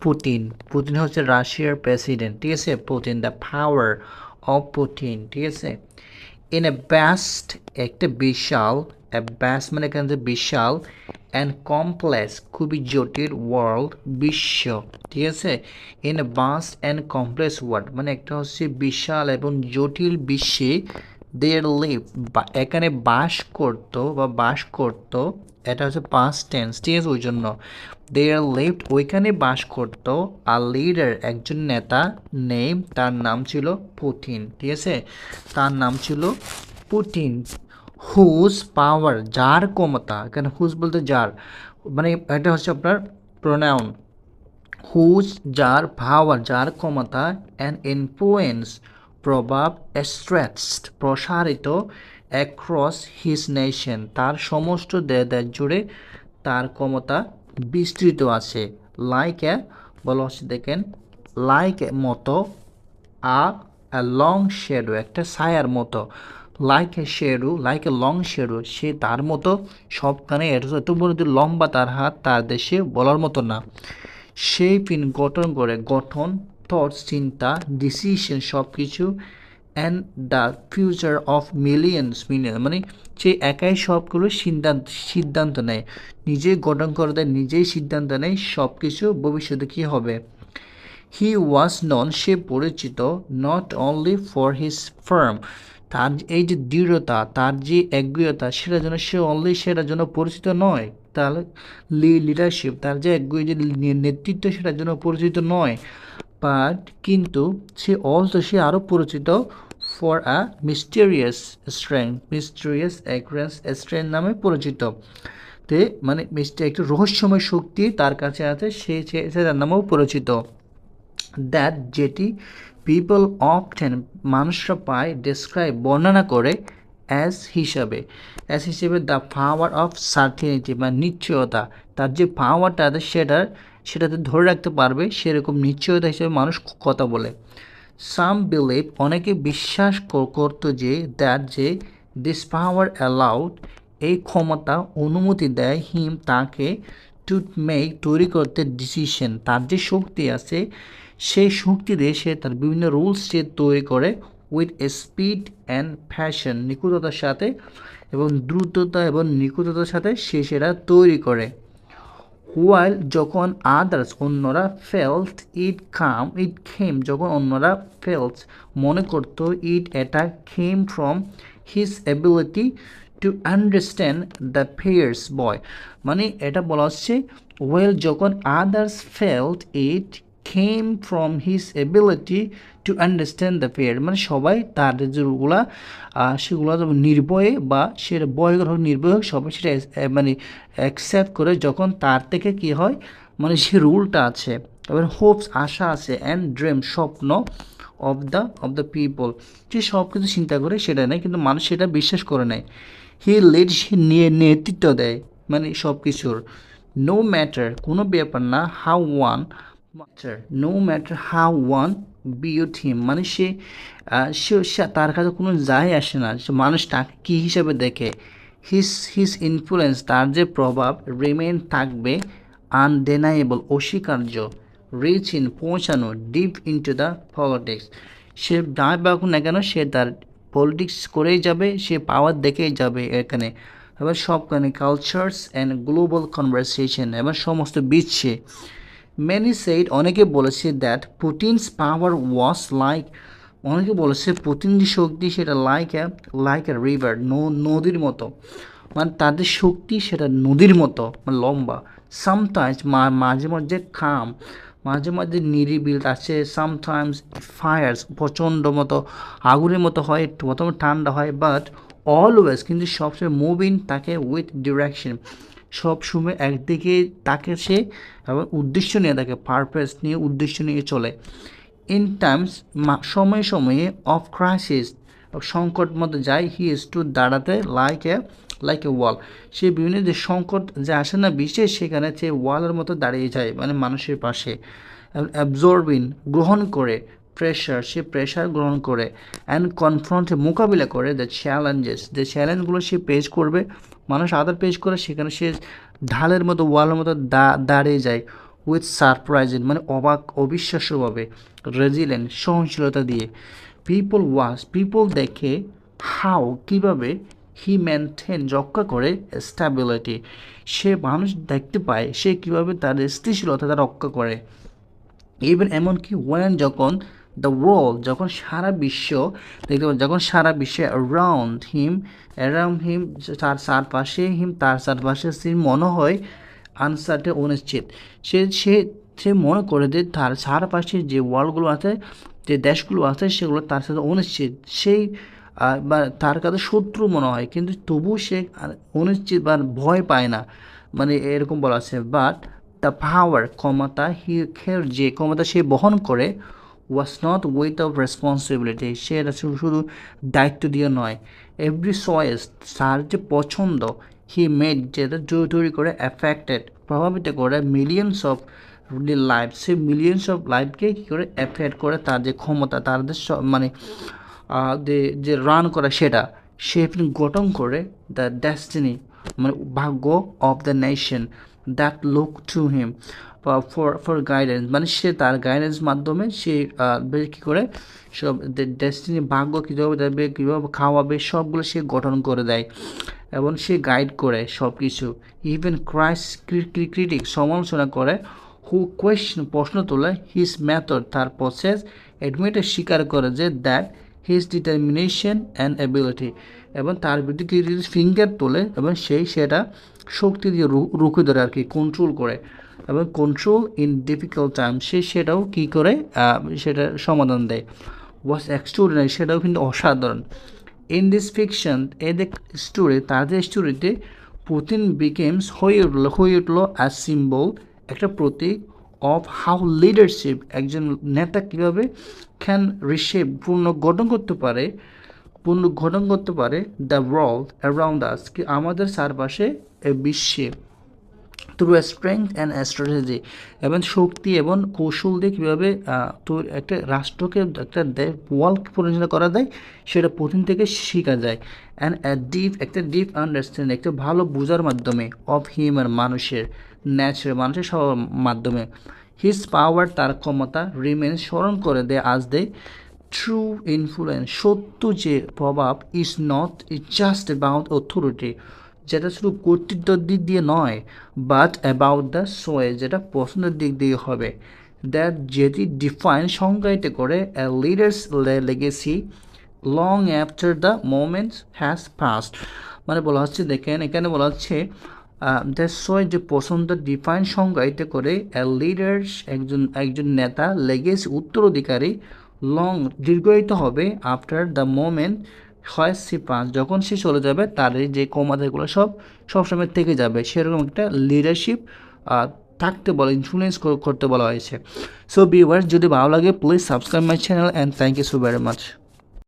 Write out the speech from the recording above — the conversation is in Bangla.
পুতিন পুতিন হচ্ছে রাশিয়ার প্রেসিডেন্ট ঠিক আছে Putin the power of Putin ঠিক আছে ইন এ ব্যাস্ট একটা বিশাল ব্যাস্ট মানে এখানে বিশাল অ্যান্ড কমপ্লেক্স খুবই জটিল ওয়ার্ল্ড বিশ্ব। ঠিক আছে? In a vast and complex world মানে একটা হচ্ছে বিশাল এবং জটিল বিশ্বে দেয়ার লিভ এখানে বাস করতো বা বাস করতো, এটা হচ্ছে পাস্ট টেন্স ঠিক আছে? ওই জন্য দেয়ার লিভড ওইখানে বাস করতো, আর লিডার একজন নেতা নেম তার নাম ছিল পুতিন, ঠিক আছে? তার নাম ছিল পুতিন। হুজ পাওয়ার যার ক্ষমতা, এখানে হুজ বলতে যার মানে এটা হচ্ছে আপনার প্রোনাউন হুজ যার পাওয়ার যার ক্ষমতা অ্যান্ড ইনফ্লুয়েন্স প্রভাব স্ট্রেটসড প্রসারিত অ্যাক্রস হিজ নেশন তার সমস্ত দেশ জুড়ে তার ক্ষমতা বিস্তৃত আছে। লাইক এ বলা হচ্ছে দেখেন লাইক মতো আ লং শেডো একটা ছায়ার মতো। Like a shadow like a long shadow সে তার মতো সবখানে এত বড় লম্বা তার হাত তার দেশে বলার মতো না। সেই পিন গঠন করে গঠন থটস চিন্তা ডিসিশন সব কিছু and the future of millions million মানে সে একাই সবগুলো সিদ্ধান্ত সিদ্ধান্ত নেয়। নিজেই গঠন করে দেয়, নিজেই সিদ্ধান্ত নেয় সব কিছু ভবিষ্যতে কী হবে? হি ওয়াজ নন সে পরিচিত not only for his firm তার এই যে দৃঢ়তা, তার যে একগুয়তা সেটার জন্য সে অনলি সেটার জন্য পরিচিত নয় তার লিডারশিপ তার যে একগুয় যে নেতৃত্ব, সেটার জন্য পরিচিত নয়। বাট কিন্তু সে অলসো সে আরও পরিচিত for a mysterious strength mysterious arrogance strength নামে পরিচিত। তে মানে একটু রহস্যময় শক্তি তার কাছে আছে, সে তার নামেও পরিচিত। দ্যাট যেটি পিপল টেন মানুষরা পায় ডেসক্রাইব বর্ণনা করে অ্যাজ হিসাবে। অ্যাজ হিসেবে দ্য পাওয়ার অফ সার্টিনিটি বা নিশ্চয়তা। তার যে পাওয়ারটা আছে সেটার সেটাতে ধরে রাখতে পারবে, সেরকম নিশ্চয়তা হিসেবে মানুষ কথা বলে। সাম বিলিভ অনেকে বিশ্বাস করতো যে দ্যাট যে দিস পাওয়ার অ্যালাউড এই ক্ষমতা অনুমতি দেয় হিম তাকে টু মেক তৈরি করতে ডিসিশন তার যে শক্তি আছে, সেই শক্তি দিয়ে সে তার বিভিন্ন রুলস সে তৈরি করে উইথ স্পিড অ্যান্ড ফ্যাশন নিখুঁততার সাথে এবং দ্রুততা এবং নিখুঁততার সাথে সে সেটা তৈরি করে। ওয়াইল যখন আদার্স অন্যরা ফেলথ ইট কাম ইট খেম যখন অন্যরা ফেলথ মনে করতো ইট এটা came from his ability to understand the fears বয় মানে এটা বলা হচ্ছে ওয়েল যখন others felt it came from his ability to understand the fear মানে সবাই তার যেগুলা সেগুলো নির্ভয়ে বা সেটা বয়গর হোক, নির্ভয় হোক, সবাই সেটা মানে অ্যাকসেপ্ট করে যখন তার থেকে কি হয় মানে সে রুলটা আছে। এবার হোপস আশা আছে অ্যান্ড ড্রিম স্বপ্ন of the of the people যে সব কিছু চিন্তা করে সেটা নেয়, কিন্তু মানুষ সেটা বিশ্বাস করে নেয়। হি লিড সে নিয়ে নেতৃত্ব দেয় মানে সব কিছুর নো ম্যাটার কোনো ব্যাপার না how one master no matter how one viewed him মানে সে সে, তার কাছে কোনো যায় আসে না। সে মানুষ তাকে কী হিসাবে দেখে? হিস হিস ইনফ্লুয়েন্স তার যে প্রভাব রিমেন থাকবে আনডেনাইবল অস্বীকার্য রিচ ইন পৌঁছানো ডিপ ইন্টু দ্য পলিটিক্স সে যা বাকুন না কেন, সে তার পলিটিক্স করেই যাবে, সে পাওয়ার দেখেই যাবে এখানে। এবার সবখানে কালচার্স অ্যান্ড গ্লোবাল কনভারসেশন এবার সমস্ত বিশ্বে মেনি সেইড অনেকে বলেছে দ্যাট পুটিনস পাওয়ার ওয়াস লাইক অনেকে বলেছে পুতিন যে শক্তি সেটা like a like a river no, নদীর মতো। মানে তাদের শক্তি সেটা নদীর মতো মানে লম্বা। সামটাইমস মাঝে মাঝে খাম মাঝে মাঝে নিরিবিল আছে। সামটাইমস ফায়ার্স প্রচণ্ড মতো, আগুনের মতো হয়, প্রথমে ঠান্ডা হয় বাট অলওয়েজ কিন্তু সবসময় মুভিং তাকে উইথ ডিরেকশন সব সময় একদিকে তাকে সে উদ্দেশ্য নিয়ে থাকে পারপাস নিয়ে উদ্দেশ্য নিয়ে চলে। ইন টাইমস সময়ে সময়ে অফ ক্রাইসিস সংকট মতো যায় হি ইজ টু দাঁড়াতে like a like a wall সে বিভিন্ন যে সংকট যে আসে না বিশেষ, সেখানে সে ওয়ালের মতো দাঁড়িয়ে যায় মানে মানুষের পাশে। অ্যাবজর্বিং গ্রহণ করে প্রেশার সে প্রেশার গ্রহণ করে। অ্যান্ড কনফ্রন্টে মোকাবিলা করে দ্য চ্যালেঞ্জেস যে চ্যালেঞ্জগুলো সে পেশ করবে মানুষ আদার পেশ করে, সেখানে সে ঢালের মতো, ওয়ালের মতো দাঁড়িয়ে যায় উইথ সারপ্রাইজিং মানে অবাক, অবিশ্বাস্যভাবে রেজিলেন্ট সহনশীলতা দিয়ে। পিপল ওয়াচ পিপল দেখে হাউ কীভাবে হি মেনটেন রক্ষা করে স্ট্যাবিলিটি সে মানুষ দেখতে পায়, সে কীভাবে তার স্থিতিশীলতা রক্ষা করে। ইভেন এমনকি ওয়েন যখন দ্য ওয়ার্ল্ড যখন সারা বিশ্ব, দেখতে পাবেন, যখন সারা বিশ্বে অ্যারাউন্ড হিম অ্যারাউন্ড হিম তার চারপাশে হিম তার চারপাশে সে মনে হয় আনসার্টে অনিশ্চিত। সে সে সে মনে করে যে তার চারপাশে যে ওয়ার্ল্ডগুলো আছে, যে দেশগুলো আছে, সেগুলো তার সাথে অনিশ্চিত। সেই বা তার কাছে শত্রু মনে হয়, কিন্তু তবুও সে অনিশ্চিত বা ভয় পায় না। মানে এরকম বলা আছে। বাট দ্য পাওয়ার ক্ষমতা হি যে, ক্ষমতা সে বহন করে was not with of responsibility সে শুধু দায়িত্ব দিয়ে নয়। এভরি চয়েস তার যে পছন্দ হি মেড যেটা তৈরি করে অ্যাফেক্টেড প্রভাবিত করে মিলিয়নস অফ লাইফ সে মিলিয়নস অফ লাইফকে কী করে অ্যাফেক্ট করে তার যে ক্ষমতা স- মানে যে রান করে সেটা, সে গঠন করে দ্য ডেস্টিনি মানে ভাগ্য of the nation that look to him for for guidance মানে সে তার গাইডেন্স মাধ্যমে সে কী করে? সব ডেস্টিনি ভাগ্য কীভাবে দেবে কীভাবে খাওয়াবে, সবগুলো সে গঠন করে দেয় এবং সে গাইড করে সব কিছু ইভেন ক্রাইস ক্রিটিক সমালোচনা করে হু কোয়েশ্চন প্রশ্ন তোলে হিজ মেথড তার প্রসেস অ্যাডমিটে স্বীকার করে যে that his determination and ability এবং তার বিরুদ্ধে ফিঙ্গার তোলে এবং সেই সেটা শক্তি দিয়ে রুখে ধরে আর কি কন্ট্রোল করে এবং কন্ট্রোল ইন ডিফিকাল্ট টাইম সে সেটাও কী করে সেটা সমাধান দেয়। ওয়াজ এক্সট্রাঅর্ডিনারি সেটাও কিন্তু অসাধারণ। ইন দিস ফিকশন যে স্টোরি তাদের স্টোরিতে পুতিন বিকেমস হয়ে উঠল হয়ে উঠল অ্যাজ সিম্বল একটা প্রতীক অফ হাউ লিডারশিপ একজন নেতা কীভাবে ক্যান রিশেপ পূর্ণ গঠন করতে পারে পূর্ণ গঠন করতে পারে দ্য ওয়ার্ল্ড অ্যারাউন্ড আস কি আমাদের চারপাশে বিশ্বে থ্রু স্ট্রেংথ অ্যান্ড স্ট্র্যাটেজি এবং শক্তি এবং কৌশল দিয়ে কীভাবে আহ, তো একটা রাষ্ট্রকে একটা ওয়াল পরিচালনা করা যায় সেটা প্রথম থেকে শেখা যায় অ্যান্ড ডিপ একটা ডিপ আন্ডারস্ট্যান্ড একটা ভালো বোঝার মাধ্যমে অফ হিউম্যান মানুষের ন্যাচারাল মানুষের মাধ্যমে। হিজ পাওয়ার তার ক্ষমতা রিমেন স্মরণ করে দেয় আজ দে ট্রু ইনফ্লুয়েন্স সত্য যে প্রভাব is not is just about authority যেটা শুধু কর্তৃত্বের দিক দিয়ে নয় বাট অ্যাবাউট দ্য সোয়ে যেটা পছন্দের দিক দিয়ে হবে। দ্যাট যেটি ডিফাইন সংজ্ঞায়িত করে a leader's legacy long after the moments has passed মানে বলা হচ্ছে, দেখেন, এখানে বলা হচ্ছে দ্যাট সোয়ে যে পছন্দ ডিফাইন সংজ্ঞায়িত করে লিডার্স একজন একজন নেতা লেগেসি উত্তরাধিকারী লং দীর্ঘায়িত হবে আফটার দ্য মোমেন্ট হয় সি পাঁচ যখন সে চলে যাবে তার যে কমাদাগুলো সব সবসময় থেকে যাবে। সেরকম একটা লিডারশিপ থাকতে বলা ইনফ্লুয়েন্স করতে বলা হয়েছে। সো ভিউয়ার্স যদি ভালো লাগে please subscribe my channel and thank you so very much